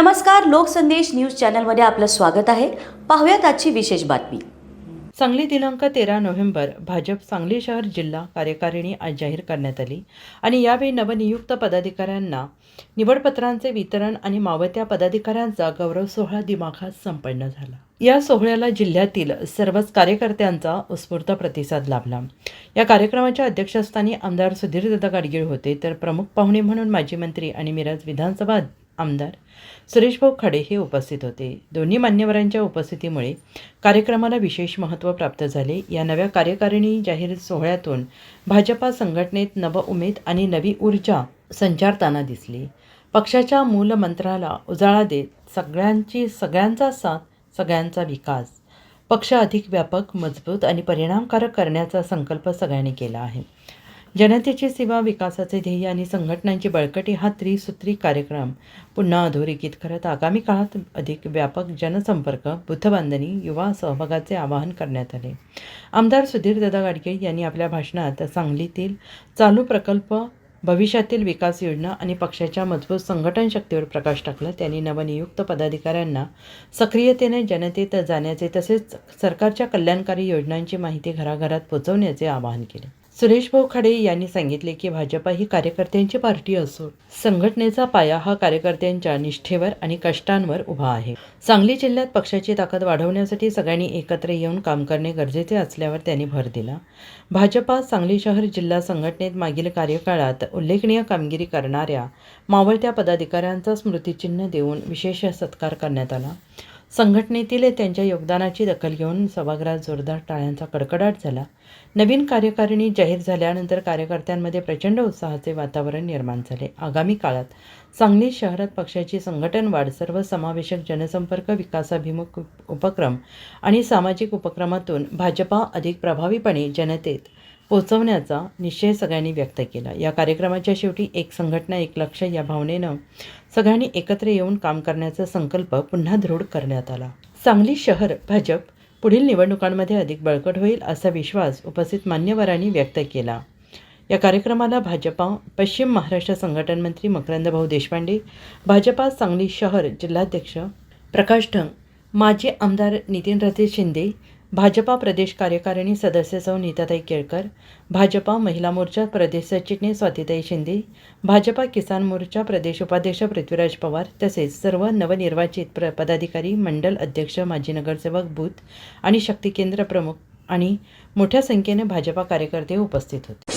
नमस्कार लोकसंदेश न्यूज चॅनलमध्ये आपलं स्वागत आहे. पाहूयात आजची विशेष बातमी. सांगली दिनांक तेरा नोव्हेंबर भाजप सांगली शहर जिल्हा कार्यकारिणी आज जाहीर करण्यात आली आणि यावेळी नवनियुक्त पदाधिकाऱ्यांना निवडपत्रांचे वितरण आणि मावत्या पदाधिकाऱ्यांचा गौरव सोहळा दिमाखात संपन्न झाला. या सोहळ्याला जिल्ह्यातील सर्वच कार्यकर्त्यांचा उत्स्फूर्त प्रतिसाद लाभला. या कार्यक्रमाच्या अध्यक्षस्थानी आमदार सुधीरदत्त गाडगीळ होते तर प्रमुख पाहुणे म्हणून माजी मंत्री आणि मिराज विधानसभा आमदार सुरेशभाऊ खडे हे उपस्थित होते. दोन्ही मान्यवरांच्या उपस्थितीमुळे कार्यक्रमाला विशेष महत्त्व प्राप्त झाले. या नव्या कार्यकारिणी जाहीर सोहळ्यातून भाजपा संघटनेत नवउमेद आणि नवी ऊर्जा संचारताना दिसली. पक्षाच्या मूलमंत्राला उजाळा देत सगळ्यांची सगळ्यांचा साथ सगळ्यांचा विकास. पक्ष अधिक व्यापक मजबूत आणि परिणामकारक करण्याचा संकल्प सगळ्यांनी केला आहे. जनतेची सेवा विकासाचे ध्येय आणि संघटनांची बळकटी हा त्रिसूत्री कार्यक्रम. पुन्हा अधोरेखित करत आगामी काळात अधिक व्यापक जनसंपर्क बुद्धबांधणी युवा सहभागाचे आवाहन करण्यात आले. आमदार सुधीरदादा गाडगे यांनी आपल्या भाषणात सांगलीतील चालू प्रकल्प भविष्यातील विकास योजना आणि पक्षाच्या मजबूत संघटन शक्तीवर प्रकाश टाकला. त्यांनी नवनियुक्त पदाधिकाऱ्यांना सक्रियतेने जनतेत जाण्याचे तसेच सरकारच्या कल्याणकारी योजनांची माहिती घराघरात पोहोचवण्याचे आवाहन केले. सुरेश भाऊ खडे यांनी सांगितले की भाजपा ही कार्यकर्त्यांची पार्टी असून संघटनेचा पाया हा कार्यकर्त्यांच्या निष्ठेवर आणि कष्टांवर उभा आहे. सांगली जिल्ह्यात पक्षाची ताकद वाढवण्यासाठी सगळ्यांनी एकत्र येऊन काम करणे गरजेचे असल्यावर त्यांनी भर दिला. भाजपा सांगली शहर जिल्हा संघटनेत मागील कार्यकाळात उल्लेखनीय कामगिरी करणाऱ्या मावळत्या पदाधिकाऱ्यांचा स्मृतिचिन्ह देऊन विशेष सत्कार करण्यात आला. संघटनेतील त्यांच्या योगदानाची दखल घेऊन सभागृहात जोरदार टाळ्यांचा कडकडाट झाला. नवीन कार्यकारिणी जाहीर झाल्यानंतर कार्यकर्त्यांमध्ये प्रचंड उत्साहाचे वातावरण निर्माण झाले. आगामी काळात सांगली शहरात पक्षाची संघटन वाढ सर्वसमावेशक जनसंपर्क विकासाभिमुख उपक्रम आणि सामाजिक उपक्रमातून भाजपा अधिक प्रभावीपणे जनतेत पोचवण्याचा निश्चय सगळ्यांनी व्यक्त केला. या कार्यक्रमाच्या शेवटी एक संघटना एक लक्ष या भावनेनं सगळ्यांनी एकत्र येऊन काम करण्याचा संकल्प पुन्हा दृढ करण्यात आला. सांगली शहर भाजप पुढील निवडणुकांमध्ये अधिक बळकट होईल असा विश्वास उपस्थित मान्यवरांनी व्यक्त केला. या कार्यक्रमाला भाजपा पश्चिम महाराष्ट्र संघटन मंत्री मकरंदभाऊ देशपांडे भाजपा सांगली शहर जिल्हाध्यक्ष प्रकाश ढंग माजी आमदार नितीन रथे शिंदे भाजपा प्रदेश कार्यकारिणी सदस्य सौ नीताताई केळकर भाजपा महिला मोर्चा प्रदेश सरचिटणीस स्वातीताई शिंदे भाजपा किसान मोर्चा प्रदेश उपाध्यक्ष पृथ्वीराज पवार तसेच सर्व नवनिर्वाचित प्र पदाधिकारी मंडल अध्यक्ष माजी नगरसेवक बूथ आणि शक्ती केंद्र प्रमुख आणि मोठ्या संख्येने भाजपा कार्यकर्ते उपस्थित होते.